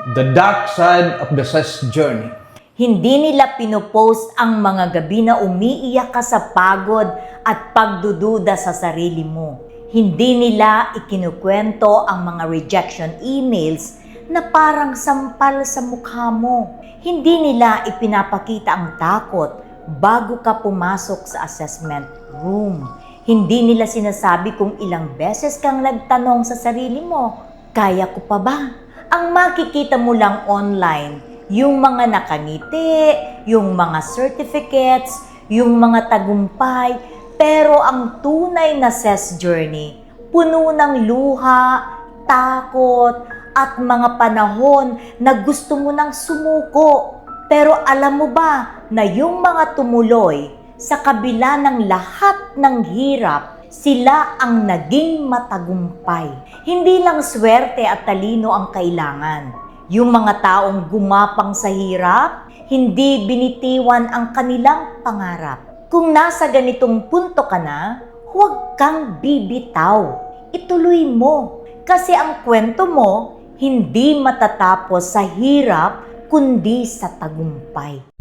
The Dark Side of the Sex Journey. Hindi nila pinopost ang mga gabi na umiiyak ka sa pagod at pagdududa sa sarili mo. Hindi nila ikinukwento ang mga rejection emails na parang sampal sa mukha mo. Hindi nila ipinapakita ang takot bago ka pumasok sa assessment room. Hindi nila sinasabi kung ilang beses kang nagtanong sa sarili mo, kaya ko pa ba? Ang makikita mo lang online, yung mga nakangiti, yung mga certificates, yung mga tagumpay, pero ang tunay na SES journey, puno ng luha, takot, at mga panahon na gusto mo nang sumuko. Pero alam mo ba na yung mga tumuloy sa kabila ng lahat ng hirap, sila ang naging matagumpay. Hindi lang swerte at talino ang kailangan. Yung mga taong gumapang sa hirap, hindi binitiwan ang kanilang pangarap. Kung nasa ganitong punto ka na, huwag kang bibitaw. Ituloy mo. Kasi ang kwento mo, hindi matatapos sa hirap, kundi sa tagumpay.